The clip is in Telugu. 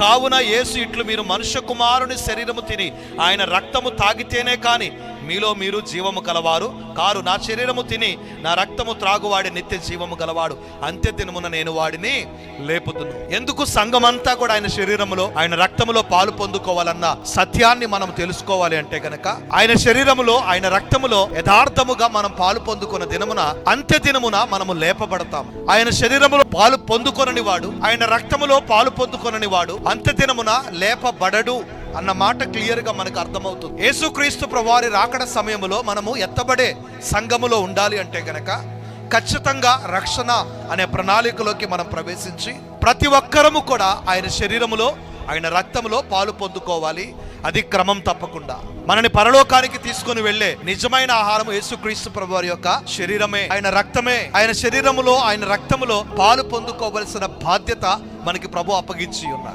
కావున యేసు ఇట్లు మీరు మనుష్య కుమారుని శరీరము తిని ఆయన రక్తము తాగితేనే కానీ మీలో మీరు జీవము గలవారు కారు నా శరీరము తిని నా రక్తము త్రాగువాడి నిత్య జీవము గలవాడు. అంత్య దినమున నేను వాడిని లేపుతును. ఎందుకు సంఘమంతా కూడా ఆయన శరీరములో ఆయన రక్తములో పాలు పొందుకోవాలన్న సత్యాన్ని మనం తెలుసుకోవాలి అంటే గనక ఆయన శరీరములో ఆయన రక్తములో యథార్థముగా మనం పాలు పొందుకున్న దినమున అంత్య దినమున మనము లేపబడతాం. ఆయన శరీరములో పాలు పొందుకొనని వాడు ఆయన రక్తములో పాలు పొందుకొనని వాడు అంత్య దినమున లేపబడడు. అన్న మాట క్లియర్గా మనకు అర్థమవుతుంది. యేసుక్రీస్తు ప్రభువారి రాకడ సమయంలో మనము ఎత్తబడే సంఘములో ఉండాలి అంటే గనక ఖచ్చితంగా రక్షణ అనే ప్రణాళికలోకి మనం ప్రవేశించి ప్రతి ఒక్కరము కూడా ఆయన శరీరములో ఆయన రక్తములో పాలు పొందుకోవాలి. అది క్రమం తప్పకుండా. మనని పరలోకానికి తీసుకుని వెళ్ళే నిజమైన ఆహారం యేసుక్రీస్తు ప్రభు వారి యొక్క శరీరమే. ఆయన రక్తమే. ఆయన శరీరములో ఆయన రక్తములో పాలు పొందుకోవలసిన బాధ్యత మనకి ప్రభు అప్పగించి ఉన్నారు.